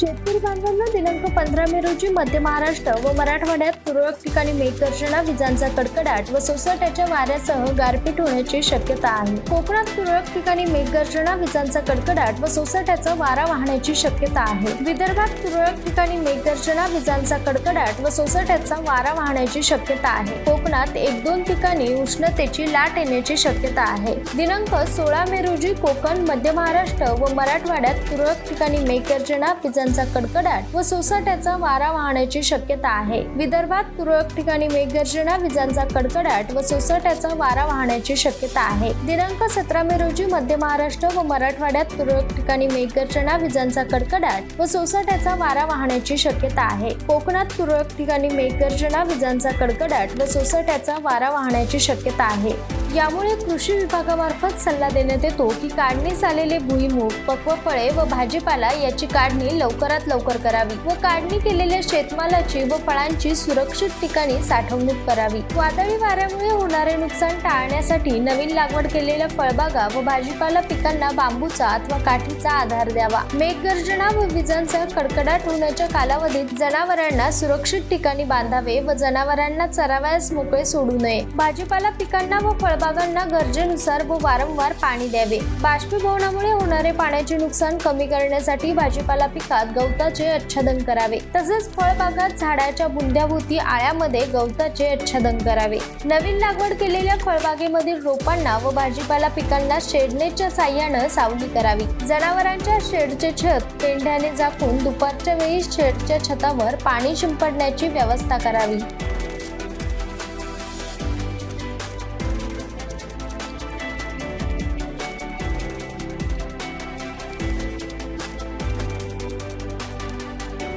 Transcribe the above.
शेतकरी बांधवांना दिनांक पंधरा मे रोजी मध्य महाराष्ट्र व मराठवाड्यात तुरळक ठिकाणी मेघगर्जना विजांचा कडकडाट व सोसाट्याच्या वाऱ्यासह गारपीट होण्याची शक्यता आहे. कोकणात तुरळक ठिकाणी मेघगर्जना विजांचा कडकडाट व सोसाट्याचा वारा वाहण्याची शक्यता आहे. विदर्भात तुरळक ठिकाणी मेघगर्जना विजांचा कडकडाट व सोसाट्याचा वारा वाहण्याची शक्यता आहे. कोकणात एक दोन ठिकाणी उष्णतेची लाट येण्याची शक्यता आहे. दिनांक सोळा मे रोजी कोकण मध्य महाराष्ट्र व मराठवाड्यात तुरळक ठिकाणी मेघगर्जना विजांचा कडकडाट व सोसाट्याचा वारा वाहण्याची शक्यता आहे. विदर्भात तुरळक ठिकाणी मेघगर्जना विजांचा कडकडाट व सोसाट्याचा वारा वाहण्याची शक्यता आहे. दिनांक सतरा मे रोजी मध्य महाराष्ट्र व मराठवाड्यात तुरळक ठिकाणी मेघगर्जना विजांचा कडकडाट व सोसाट्याचा वारा वाहण्याची शक्यता आहे. कोकणात तुरळक ठिकाणी मेघगर्जना विजांचा कडकडाट व सोसाट्याचा वारा वाहण्याची शक्यता आहे. यामुळे कृषी विभागामार्फत सल्ला देण्यात येतो की काढणीस आलेले भुईमूग पक्व फळे व भाजीपाला याची काढणी लवकरात लवकर करावी व काढणी केलेल्या शेतमालाची व फळांची सुरक्षित ठिकाणी साठवणूक करावी. वादळी वाऱ्यामुळे होणारे नुकसान टाळण्यासाठी नवीन लागवड केलेल्या फळबागा व भाजीपाला पिकांना बांबूचा अथवा काठीचा आधार द्यावा. मेघगर्जना व विजांचा कडकडाट होण्याच्या कालावधीत जनावरांना सुरक्षित ठिकाणी बांधावे व जनावरांना चरावयास मोकळे सोडू नये. भाजीपाला पिकांना व फळबागांना गरजेनुसार व वारंवार पाणी द्यावे. बाष्पीभवनामुळे होणारे पाण्याचे नुकसान कमी करण्यासाठी भाजीपाला पिकात गवताचे आच्छादन करावे. तसेच फळबागात झाडाच्या बुंद्याभोवती आळ्यामध्ये गवताचे आच्छादन करावे. नवीन लागवड केलेल्या फळबागेमधील रोपांना व भाजीपाला पिकांना शेडनेटच्या साह्यानं सावली करावी. जनावरांच्या शेडचे छत पेंढ्याने झाकून दुपारच्या वेळी शेडच्या छतावर पाणी शिंपडण्याची व्यवस्था करावी.